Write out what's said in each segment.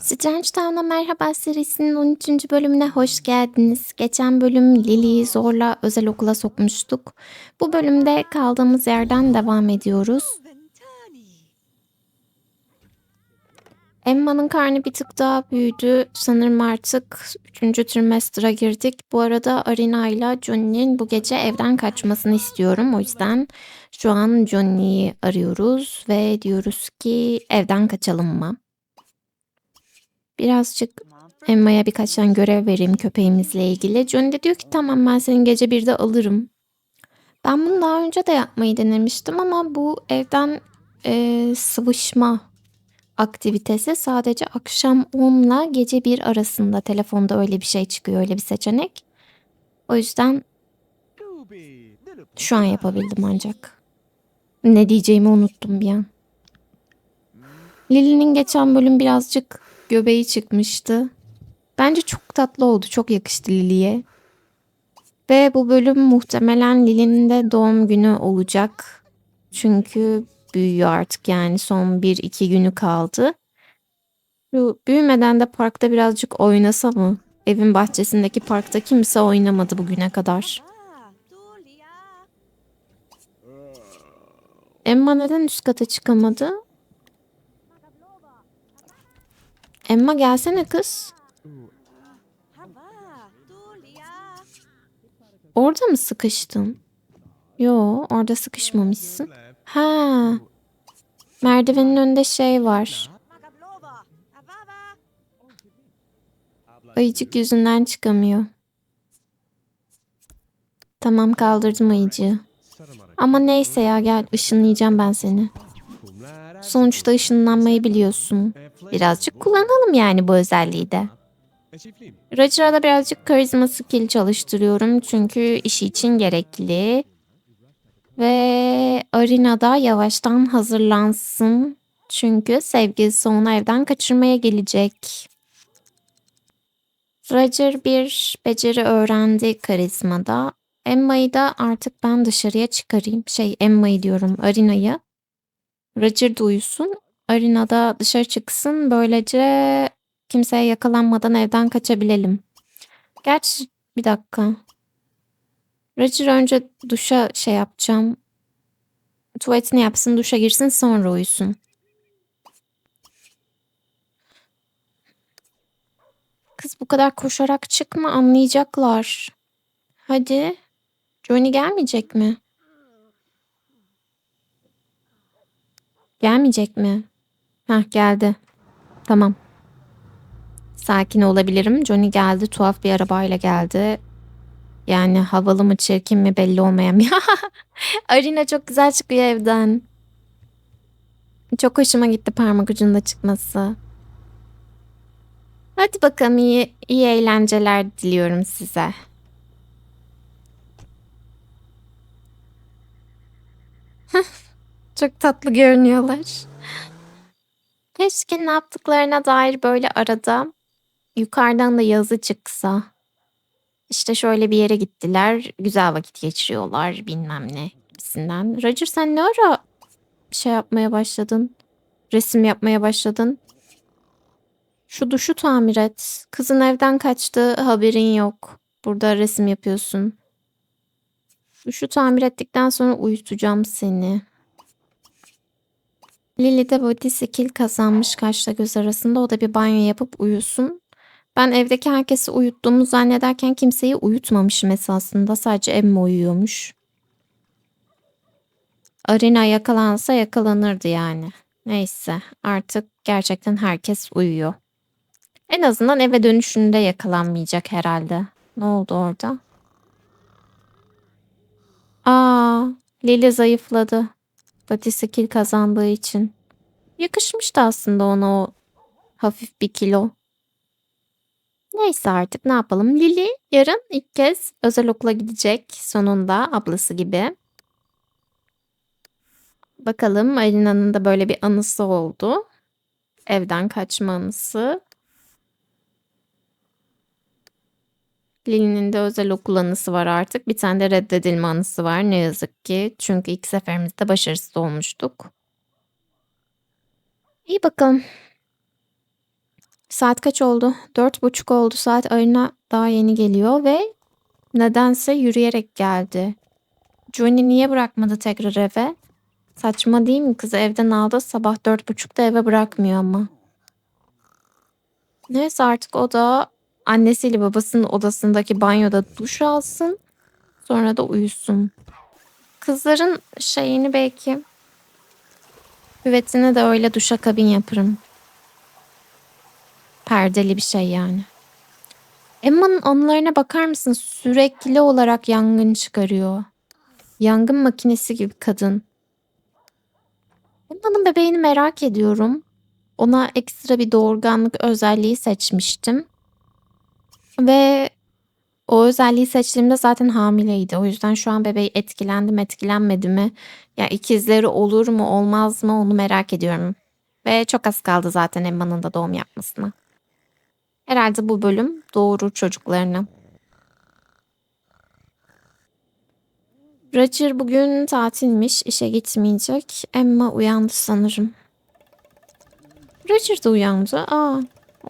Strange Town'a Merhaba serisinin 13. bölümüne hoş geldiniz. Geçen bölüm Lily'yi zorla özel okula sokmuştuk. Bu bölümde kaldığımız yerden devam ediyoruz. Emma'nın karnı bir tık daha büyüdü. Sanırım artık 3. trimestra girdik. Bu arada Arina ile Johnny'nin bu gece evden kaçmasını istiyorum. O yüzden şu an Johnny'yi arıyoruz ve diyoruz ki evden kaçalım mı? Birazcık Emma'ya birkaç tane görev vereyim köpeğimizle ilgili. Johnny de diyor ki tamam ben senin gece birde alırım. Ben bunu daha önce de yapmayı denemiştim ama bu evden e, sıvışma aktivitesi sadece akşam 10 ile gece 1 arasında telefonda öyle bir şey çıkıyor, öyle bir seçenek. O yüzden şu an yapabildim ancak. Ne diyeceğimi unuttum bir an. Lily'nin geçen bölüm birazcık göbeği çıkmıştı. Bence çok tatlı oldu. Çok yakıştı Lily'ye. Ve bu bölüm muhtemelen Lily'nin de doğum günü olacak. Çünkü büyüyor artık yani son bir iki günü kaldı. Bu büyümeden de parkta birazcık oynasa mı? Evin bahçesindeki parkta kimse oynamadı bugüne kadar. Emma neden üst kata çıkamadı? Emma gelsene kız. Orada mı sıkıştın? Yo, orada sıkışmamışsın. Ha. Merdivenin önünde şey var. Ayıcık yüzünden çıkamıyor. Tamam kaldırdım ayıcığı. Ama neyse ya gel ışınlayacağım ben seni. Sonuçta ışınlanmayı biliyorsun. Birazcık kullanalım yani bu özelliği de. Roger'a da birazcık karizma skill çalıştırıyorum çünkü işi için gerekli. Ve Arina da yavaştan hazırlansın. Çünkü sevgilisi onu evden kaçırmaya gelecek. Roger bir beceri öğrendi karizmada. Emma'yı da artık ben dışarıya çıkarayım. Şey Emma'yı diyorum Arina'yı. Roger da uyusun. Arina da dışarı çıksın. Böylece kimseye yakalanmadan evden kaçabilelim. Gerçi bir dakika. Roger önce duşa şey yapacağım. Tuvaletini yapsın, duşa girsin sonra uyusun. Kız bu kadar koşarak çıkma anlayacaklar. Hadi. Johnny gelmeyecek mi? Gelmeyecek mi? Hah geldi. Tamam. Sakin olabilirim. Johnny geldi. Tuhaf bir arabayla geldi. Yani havalı mı çirkin mi belli olmayan bir. Arina çok güzel çıkıyor evden. Çok hoşuma gitti parmak ucunda çıkması. Hadi bakalım iyi, iyi eğlenceler diliyorum size. Çok tatlı görünüyorlar. Keşke ne yaptıklarına dair böyle arada yukarıdan da yazı çıksa. İşte şöyle bir yere gittiler. Güzel vakit geçiriyorlar bilmem ne gibisinden. Roger sen ne ara şey yapmaya başladın? Resim yapmaya başladın? Şu duşu tamir et. Kızın evden kaçtı haberin yok. Burada resim yapıyorsun. Duşu tamir ettikten sonra uyutacağım seni. Lily de body skill kazanmış kaşla göz arasında. O da bir banyo yapıp uyusun. Ben evdeki herkesi uyuttuğumu zannederken kimseyi uyutmamışım esasında. Sadece Emma uyuyormuş. Arena yakalansa yakalanırdı yani. Neyse artık gerçekten herkes uyuyor. En azından eve dönüşünde yakalanmayacak herhalde. Ne oldu orada? Aa, Lily zayıfladı. Body skill kazandığı için. Yakışmıştı aslında ona o hafif bir kilo. Neyse artık ne yapalım. Lily yarın ilk kez özel okula gidecek sonunda ablası gibi. Bakalım Arina'nın da böyle bir anısı oldu. Evden kaçma anısı. Lily'nin de özel okul anısı var artık. Bir tane de reddedilme anısı var ne yazık ki. Çünkü ilk seferimizde başarısız olmuştuk. İyi bakalım. Saat kaç oldu? Dört buçuk oldu saat. Arina daha yeni geliyor ve nedense yürüyerek geldi. Johnny niye bırakmadı tekrar eve? Saçma değil mi? Kızı evden aldı. Sabah dört buçukta eve bırakmıyor ama. Neyse artık o da annesiyle babasının odasındaki banyoda duş alsın. Sonra da uyusun. Kızların şeyini belki küvetine de öyle duşakabin yaparım. Perdeli bir şey yani. Emma'nın anılarına bakar mısın? Sürekli olarak yangın çıkarıyor. Yangın makinesi gibi kadın. Emma'nın bebeğini merak ediyorum. Ona ekstra bir doğurganlık özelliği seçmiştim. Ve o özelliği seçtiğimde zaten hamileydi. O yüzden şu an bebeği etkilendi mi etkilenmedi mi? Ya ikizleri olur mu olmaz mı onu merak ediyorum. Ve çok az kaldı zaten Emma'nın da doğum yapmasına. Herhalde bu bölüm doğurur çocuklarını. Roger bugün tatilmiş, işe gitmeyecek. Emma uyandı sanırım. Roger da uyandı. Aa,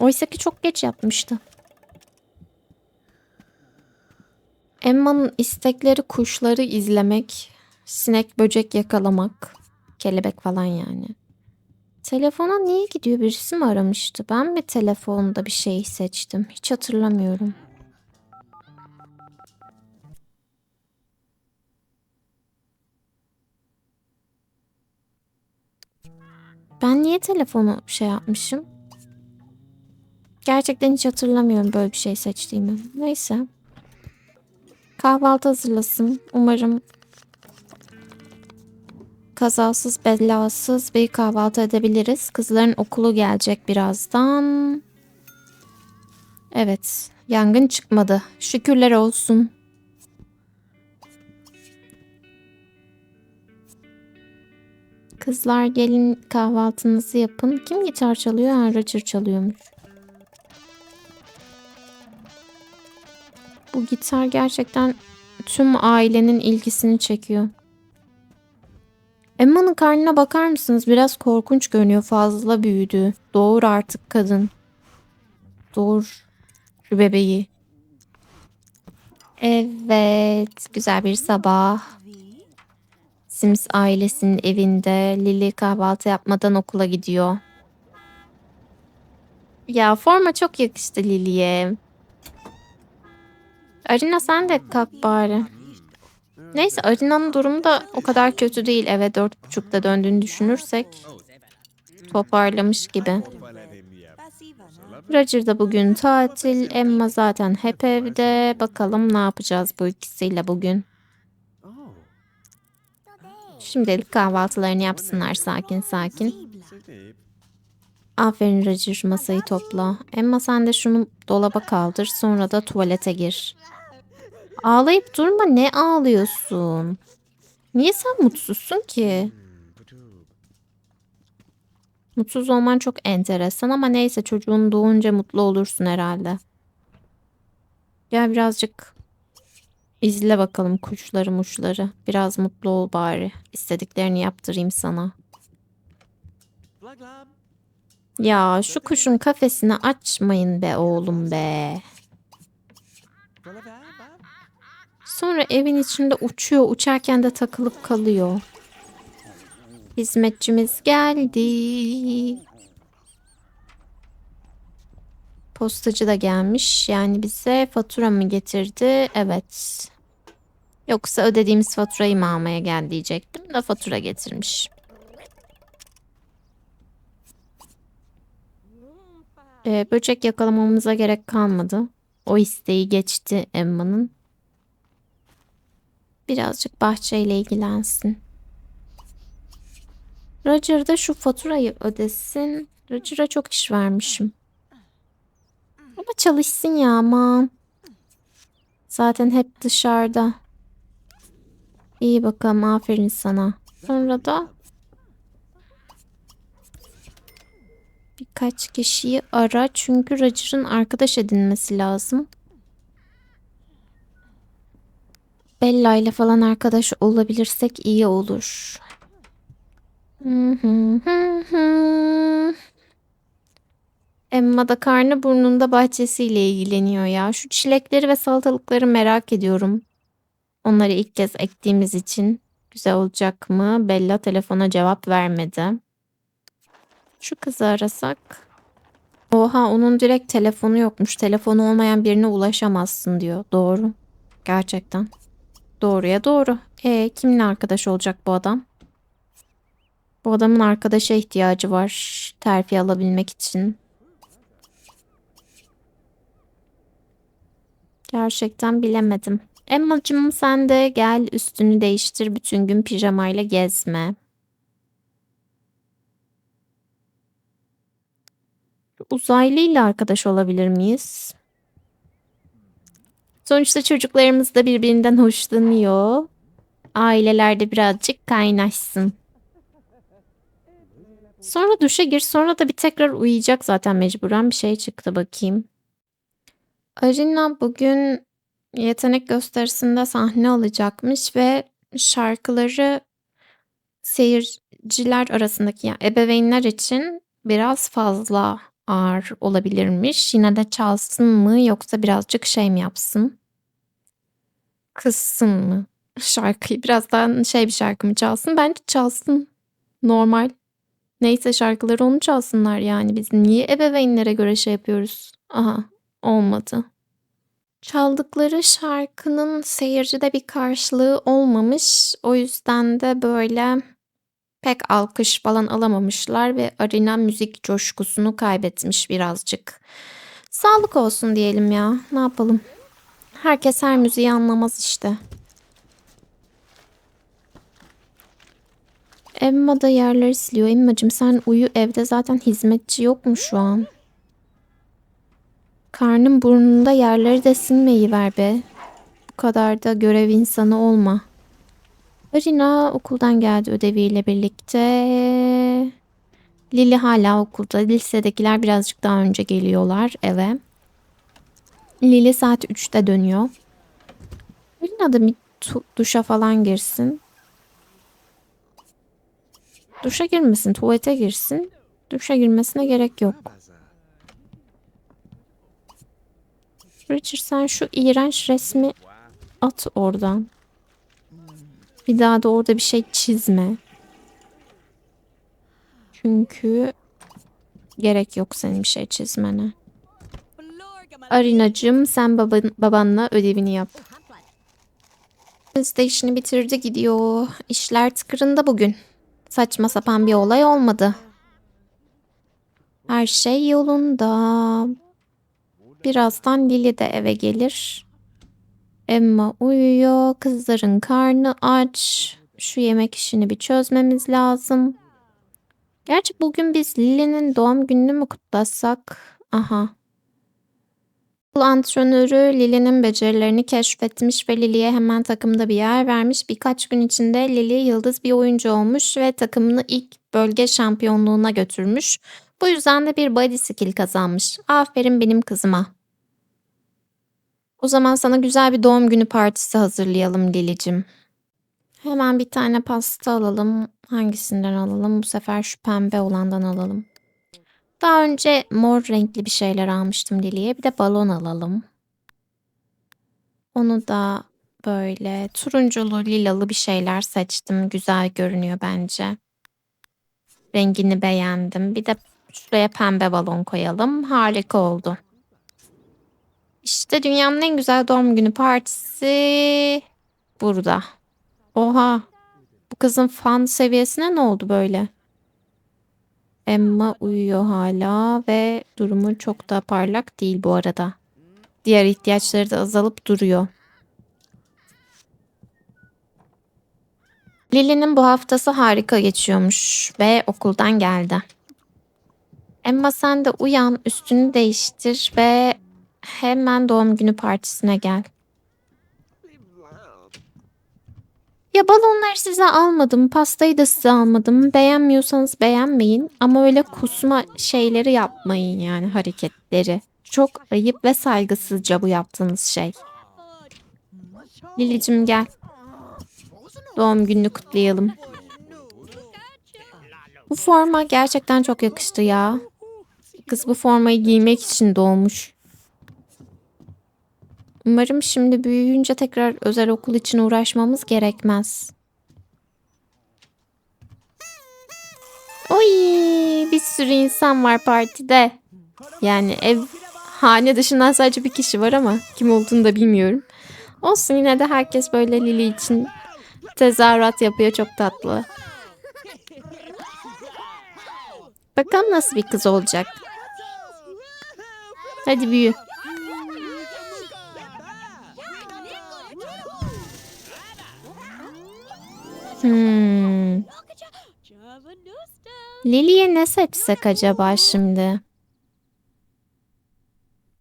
oysa ki çok geç yatmıştı. Emma'nın istekleri kuşları izlemek, sinek böcek yakalamak, kelebek falan yani. Telefona niye gidiyor? Birisi mi aramıştı? Ben mi telefonda bir şey seçtim? Hiç hatırlamıyorum. Ben niye telefonu şey yapmışım? Gerçekten hiç hatırlamıyorum böyle bir şey seçtiğimi. Neyse. Kahvaltı hazırlasın. Umarım kazasız belasız bir kahvaltı edebiliriz. Kızların okulu gelecek birazdan. Evet, yangın çıkmadı. Şükürler olsun. Kızlar gelin kahvaltınızı yapın. Kim gitar çalıyor? Ha, Roger çalıyormuş. Bu gitar gerçekten tüm ailenin ilgisini çekiyor. Emma'nın karnına bakar mısınız? Biraz korkunç görünüyor. Fazla büyüdü. Doğur artık kadın. Doğur şu bebeği. Evet. Güzel bir sabah. Sims ailesinin evinde. Lily kahvaltı yapmadan okula gidiyor. Ya forma çok yakıştı Lily'ye. Arina sen de kalk bari. Neyse Arina'nın durumu da o kadar kötü değil. Eve dört buçukta döndüğünü düşünürsek toparlamış gibi. Roger da bugün tatil. Emma zaten hep evde. Bakalım ne yapacağız bu ikisiyle bugün. Şimdilik kahvaltılarını yapsınlar sakin sakin. Aferin Roger masayı topla. Emma sen de şunu dolaba kaldır sonra da tuvalete gir. Ağlayıp durma ne ağlıyorsun? Niye sen mutsuzsun ki? Mutsuz olman çok enteresan ama neyse çocuğun doğunca mutlu olursun herhalde. Gel birazcık izle bakalım kuşları muşları. Biraz mutlu ol bari. İstediklerini yaptırayım sana. Ya şu kuşun kafesini açmayın be oğlum be. Sonra evin içinde uçuyor. Uçarken de takılıp kalıyor. Hizmetçimiz geldi. Postacı da gelmiş. Yani bize fatura mı getirdi? Evet. Yoksa ödediğimiz faturayı mı almaya gel diyecektim de fatura getirmiş. Ee, böcek yakalamamıza gerek kalmadı. O isteği geçti Emma'nın. Birazcık bahçeyle ilgilensin. Roger da şu faturayı ödesin. Roger'a çok iş vermişim. Ama çalışsın ya aman. Zaten hep dışarıda. İyi bakalım aferin sana. Sonra da birkaç kişiyi ara çünkü Roger'ın arkadaş edinmesi lazım. Bella ile falan arkadaş olabilirsek iyi olur. Emma da karnı burnunda bahçesiyle ilgileniyor ya. Şu çilekleri ve salatalıkları merak ediyorum. Onları ilk kez ektiğimiz için güzel olacak mı? Bella telefona cevap vermedi. Şu kızı arasak. Oha onun direkt telefonu yokmuş. Telefonu olmayan birine ulaşamazsın diyor. Doğru. Gerçekten. Doğruya doğru. E kimle arkadaş olacak bu adam? Bu adamın arkadaşa ihtiyacı var terfi alabilmek için. Gerçekten bilemedim. Emma'cığım sen de gel üstünü değiştir bütün gün pijamayla gezme. Uzaylıyla arkadaş olabilir miyiz? Sonuçta çocuklarımız da birbirinden hoşlanıyor. Ailelerde birazcık kaynaşsın. Sonra duşa gir sonra da bir tekrar uyuyacak zaten mecburen bir şey çıktı bakayım. Arina bugün yetenek gösterisinde sahne alacakmış ve şarkıları seyirciler arasındaki yani ebeveynler için biraz fazla ağır olabilirmiş. Yine de çalsın mı yoksa birazcık şey mi yapsın? Kıssın mı? Şarkıyı biraz daha şey bir şarkı mı çalsın? Bence çalsın. Normal. Neyse şarkıları onu çalsınlar yani. Biz niye ebeveynlere göre şey yapıyoruz? Aha olmadı. Çaldıkları şarkının seyircide bir karşılığı olmamış. O yüzden de böyle pek alkış falan alamamışlar ve Arina müzik coşkusunu kaybetmiş birazcık. Sağlık olsun diyelim ya. Ne yapalım? Herkes her müziği anlamaz işte. Emma da yerleri siliyor. Emma'cığım sen uyu evde zaten hizmetçi yok mu şu an? Karnın burnunda yerleri de silmeyi ver be. Bu kadar da görev insanı olma. Arina okuldan geldi ödeviyle birlikte. Lili hala okulda. Lisedekiler birazcık daha önce geliyorlar eve. Lili saat 3'te dönüyor. Arina da bir duşa falan girsin. Duşa girmesin, tuvalete girsin. Duşa girmesine gerek yok. Richard sen şu iğrenç resmi at oradan. Bir daha da orada bir şey çizme. Çünkü gerek yok senin bir şey çizmene. Arinacığım sen baban, babanla ödevini yap. Biz de işini bitirdi gidiyor. İşler tıkırında bugün. Saçma sapan bir olay olmadı. Her şey yolunda. Birazdan Lili de eve gelir. Emma uyuyor. Kızların karnı aç. Şu yemek işini bir çözmemiz lazım. Gerçi bugün biz Lili'nin doğum gününü mü kutlasak? Aha. Okul antrenörü Lili'nin becerilerini keşfetmiş ve Lili'ye hemen takımda bir yer vermiş. Birkaç gün içinde Lili yıldız bir oyuncu olmuş ve takımını ilk bölge şampiyonluğuna götürmüş. Bu yüzden de bir body skill kazanmış. Aferin benim kızıma. O zaman sana güzel bir doğum günü partisi hazırlayalım Lilicim. Hemen bir tane pasta alalım. Hangisinden alalım? Bu sefer şu pembe olandan alalım. Daha önce mor renkli bir şeyler almıştım Lili'ye. Bir de balon alalım. Onu da böyle turunculu, lilalı bir şeyler seçtim. Güzel görünüyor bence. Rengini beğendim. Bir de şuraya pembe balon koyalım. Harika oldu. İşte dünyanın en güzel doğum günü partisi burada. Oha. Bu kızın fan seviyesine ne oldu böyle? Emma uyuyor hala ve durumu çok da parlak değil bu arada. Diğer ihtiyaçları da azalıp duruyor. Lily'nin bu haftası harika geçiyormuş ve okuldan geldi. Emma sen de uyan, üstünü değiştir ve hemen doğum günü partisine gel. Ya balonları size almadım, pastayı da size almadım. Beğenmiyorsanız beğenmeyin ama öyle kusma şeyleri yapmayın yani hareketleri. Çok ayıp ve saygısızca bu yaptığınız şey. Lilicim gel. Doğum gününü kutlayalım. Bu forma gerçekten çok yakıştı ya. Kız bu formayı giymek için doğmuş. Umarım şimdi büyüyünce tekrar özel okul için uğraşmamız gerekmez. Oy, bir sürü insan var partide. Yani ev hane dışından sadece bir kişi var ama kim olduğunu da bilmiyorum. Olsun yine de herkes böyle Lili için tezahürat yapıyor çok tatlı. Bakalım nasıl bir kız olacak. Hadi büyü. Hmm. Lili'ye ne seçsek acaba şimdi?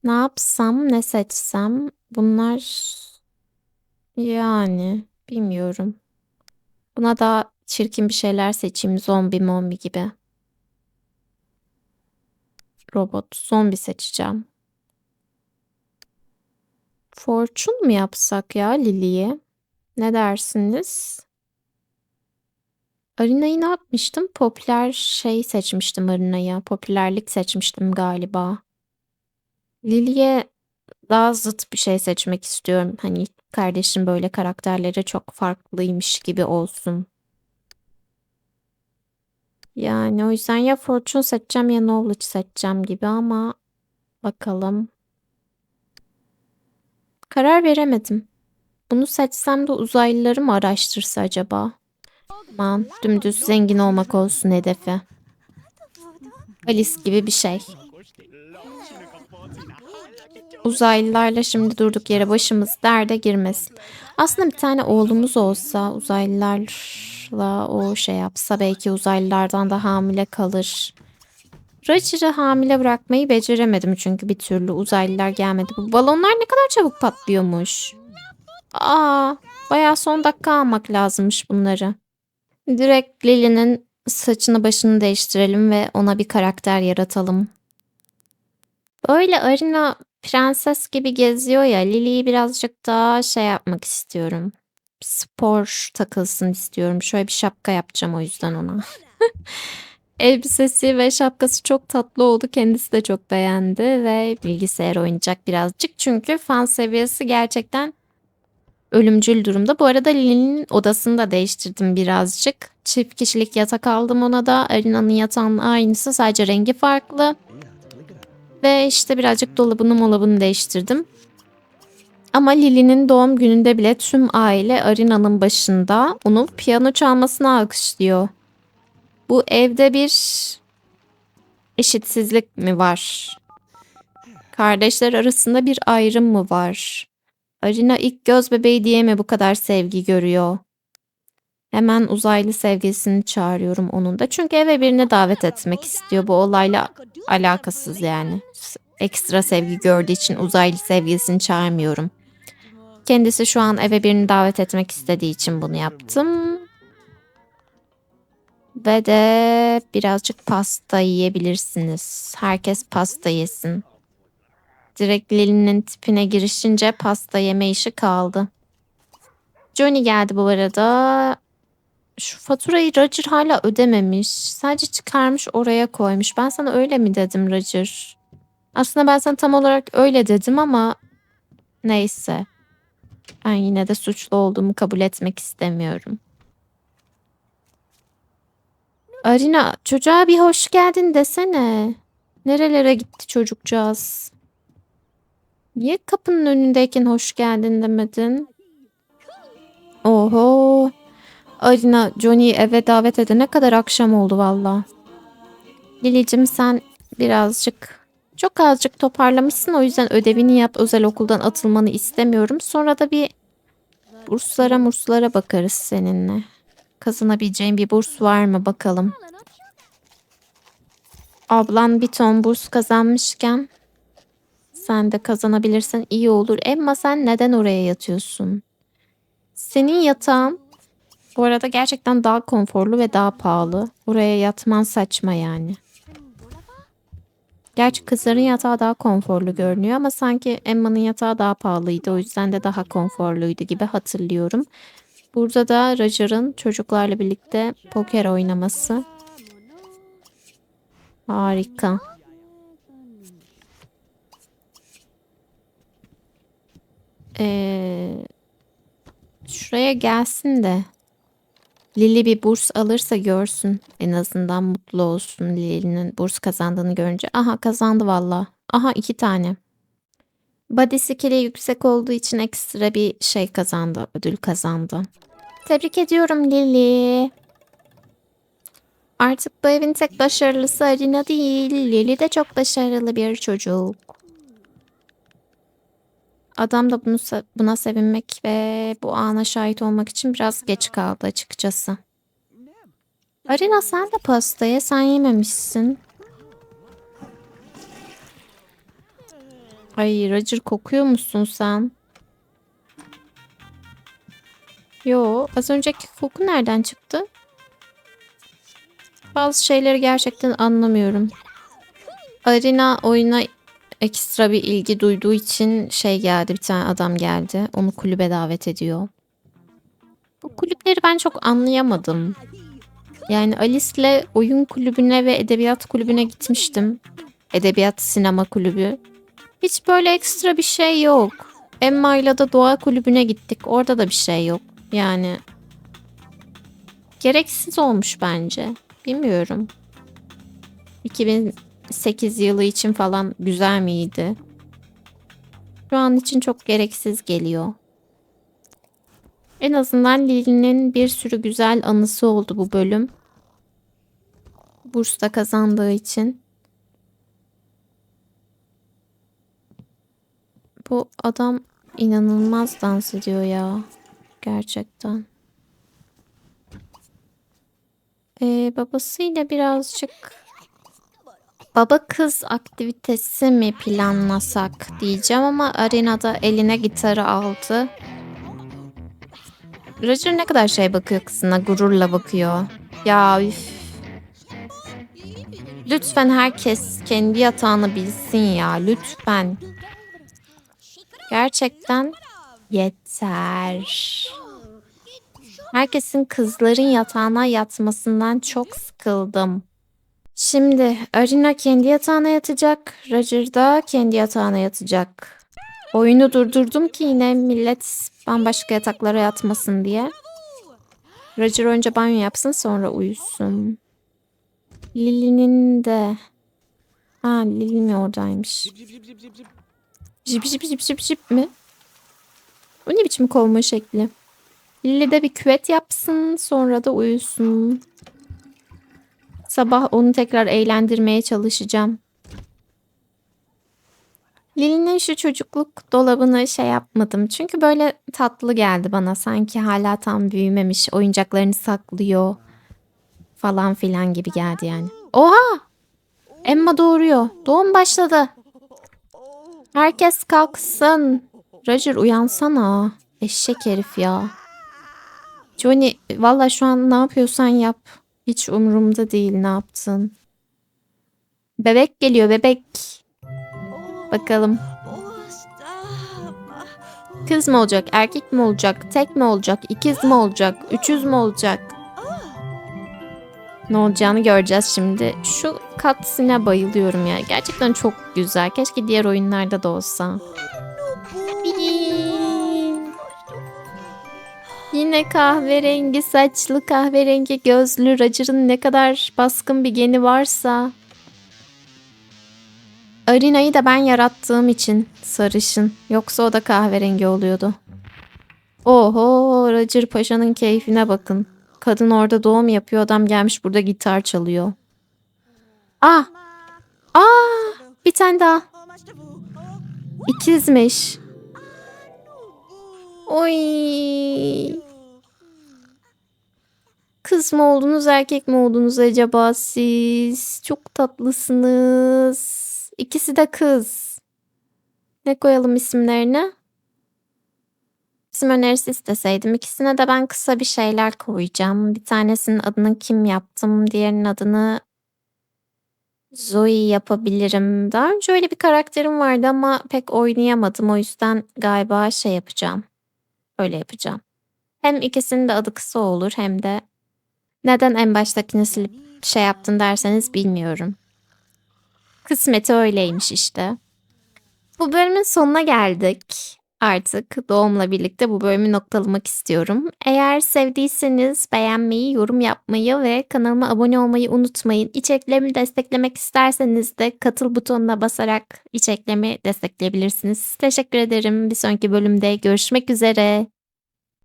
Ne yapsam, ne seçsem? Bunlar yani bilmiyorum. Buna daha çirkin bir şeyler seçeyim. Zombi mombi gibi. Robot, zombi seçeceğim. Fortune mu yapsak ya Lili'ye? Ne dersiniz? Arina'yı ne yapmıştım? Popüler şey seçmiştim Arina'ya. Popülerlik seçmiştim galiba. Lily'e daha zıt bir şey seçmek istiyorum. Hani kardeşim böyle karakterleri çok farklıymış gibi olsun. Yani o yüzden ya Fortune seçeceğim ya Knowledge seçeceğim gibi ama bakalım. Karar veremedim. Bunu seçsem de uzaylıları mı araştırsa acaba? Aman dümdüz zengin olmak olsun hedefi. Alice gibi bir şey. Uzaylılarla şimdi durduk yere başımız derde girmesin. Aslında bir tane oğlumuz olsa uzaylılarla o şey yapsa belki uzaylılardan da hamile kalır. Roger'ı hamile bırakmayı beceremedim çünkü bir türlü uzaylılar gelmedi. Bu balonlar ne kadar çabuk patlıyormuş. Aa, bayağı son dakika almak lazımmış bunları. Direkt Lily'nin saçını başını değiştirelim ve ona bir karakter yaratalım. Böyle Arina prenses gibi geziyor ya Lily'yi birazcık daha şey yapmak istiyorum. Spor takılsın istiyorum. Şöyle bir şapka yapacağım o yüzden ona. Elbisesi ve şapkası çok tatlı oldu. Kendisi de çok beğendi ve bilgisayar oynayacak birazcık. Çünkü fan seviyesi gerçekten ölümcül durumda. Bu arada Lily'nin odasını da değiştirdim birazcık. Çift kişilik yatak aldım ona da. Arina'nın yatağının aynısı sadece rengi farklı. Ve işte birazcık dolabını molabını değiştirdim. Ama Lily'nin doğum gününde bile tüm aile Arina'nın başında onun piyano çalmasını alkışlıyor. Bu evde bir eşitsizlik mi var? Kardeşler arasında bir ayrım mı var? Arina ilk göz bebeği diye mi bu kadar sevgi görüyor? Hemen uzaylı sevgilisini çağırıyorum onun da. Çünkü eve birini davet etmek istiyor. Bu olayla alakasız yani. Ekstra sevgi gördüğü için uzaylı sevgilisini çağırmıyorum. Kendisi şu an eve birini davet etmek istediği için bunu yaptım. Ve de birazcık pasta yiyebilirsiniz. Herkes pasta yesin. Direkt Lily'nin tipine girişince pasta yeme işi kaldı. Johnny geldi bu arada. Şu faturayı Roger hala ödememiş. Sadece çıkarmış oraya koymuş. Ben sana öyle mi dedim Roger? Aslında ben sana tam olarak öyle dedim ama neyse. Ben yine de suçlu olduğumu kabul etmek istemiyorum. Arina çocuğa bir hoş geldin desene. Nerelere gitti çocukcağız? Niye kapının önündeyken hoş geldin demedin? Oho. Arina Johnny'yi eve davet edene kadar akşam oldu valla. Lilicim sen birazcık çok azıcık toparlamışsın o yüzden ödevini yap özel okuldan atılmanı istemiyorum. Sonra da bir burslara murslara bakarız seninle. Kazanabileceğin bir burs var mı bakalım. Ablan bir ton burs kazanmışken sen de kazanabilirsen iyi olur. Emma sen neden oraya yatıyorsun? Senin yatağın bu arada gerçekten daha konforlu ve daha pahalı. Oraya yatman saçma yani. Gerçi kızların yatağı daha konforlu görünüyor ama sanki Emma'nın yatağı daha pahalıydı. O yüzden de daha konforluydu gibi hatırlıyorum. Burada da Roger'ın çocuklarla birlikte poker oynaması. Harika. Ee, şuraya gelsin de Lili bir burs alırsa görsün. En azından mutlu olsun Lili'nin burs kazandığını görünce. Aha kazandı valla. Aha iki tane. Body skill'i yüksek olduğu için ekstra bir şey kazandı. Ödül kazandı. Tebrik ediyorum Lili. Artık bu evin tek başarılısı Arina değil. Lili de çok başarılı bir çocuk. Adam da bunu buna sevinmek ve bu ana şahit olmak için biraz geç kaldı açıkçası. Arina sen de pastayı sen yememişsin. Ay Roger kokuyor musun sen? Yo az önceki koku nereden çıktı? Bazı şeyleri gerçekten anlamıyorum. Arina oyuna ekstra bir ilgi duyduğu için şey geldi bir tane adam geldi. Onu kulübe davet ediyor. Bu kulüpleri ben çok anlayamadım. Yani Alice'le oyun kulübüne ve edebiyat kulübüne gitmiştim. Edebiyat sinema kulübü. Hiç böyle ekstra bir şey yok. Emma'yla da doğa kulübüne gittik. Orada da bir şey yok. Yani gereksiz olmuş bence. Bilmiyorum. 2008 yılı için falan güzel miydi? Şu an için çok gereksiz geliyor. En azından Lili'nin bir sürü güzel anısı oldu bu bölüm. Burs'ta kazandığı için. Bu adam inanılmaz dans ediyor ya. Gerçekten. Ee, babasıyla birazcık baba kız aktivitesi mi planlasak diyeceğim ama arenada eline gitarı aldı. Roger ne kadar şey bakıyor kızına gururla bakıyor. Ya üf. Lütfen herkes kendi yatağını bilsin ya lütfen. Gerçekten yeter. Herkesin kızların yatağına yatmasından çok sıkıldım. Şimdi Arina kendi yatağına yatacak. Roger da kendi yatağına yatacak. Oyunu durdurdum ki yine millet bambaşka yataklara yatmasın diye. Roger önce banyo yapsın sonra uyusun. Lily'nin de... Ha Lily mi oradaymış? Jip jip jip jip jip mi? O ne biçim kovma şekli? Lili de bir küvet yapsın sonra da uyusun. Sabah onu tekrar eğlendirmeye çalışacağım. Lili'nin şu çocukluk dolabını şey yapmadım. Çünkü böyle tatlı geldi bana. Sanki hala tam büyümemiş. Oyuncaklarını saklıyor. Falan filan gibi geldi yani. Oha! Emma doğuruyor. Doğum başladı. Herkes kalksın. Roger uyansana. Eşek herif ya. Johnny valla şu an ne yapıyorsan yap. Hiç umurumda değil ne yaptın. Bebek geliyor bebek. Bakalım kız mı olacak erkek mi olacak tek mi olacak ikiz mi olacak üçüz mü olacak. Ne olacağını göreceğiz şimdi. Şu cutscene'e bayılıyorum ya. Gerçekten çok güzel. Keşke diğer oyunlarda da olsa. Yine kahverengi saçlı, kahverengi gözlü Roger'ın ne kadar baskın bir geni varsa. Arina'yı da ben yarattığım için sarışın. Yoksa o da kahverengi oluyordu. Oho Roger Paşa'nın keyfine bakın. Kadın orada doğum yapıyor. Adam gelmiş burada gitar çalıyor. Ah! Aa! Bir tane daha. İkizmiş. Oy. Kız mı oldunuz erkek mi oldunuz acaba siz? Çok tatlısınız. İkisi de kız. Ne koyalım isimlerine? İsim önerisi isteseydim. İkisine de ben kısa bir şeyler koyacağım. Bir tanesinin adını kim yaptım, diğerinin adını Zoe yapabilirim. Daha önce öyle bir karakterim vardı ama pek oynayamadım. O yüzden galiba şey yapacağım. Öyle yapacağım. Hem ikisinin de adı kısa olur hem de neden en baştakini silip şey yaptın derseniz bilmiyorum. Kısmeti öyleymiş işte. Bu bölümün sonuna geldik. Artık doğumla birlikte bu bölümü noktalamak istiyorum. Eğer sevdiyseniz beğenmeyi, yorum yapmayı ve kanalıma abone olmayı unutmayın. İçeriklerimi desteklemek isterseniz de katıl butonuna basarak içeriklerimi destekleyebilirsiniz. Teşekkür ederim. Bir sonraki bölümde görüşmek üzere.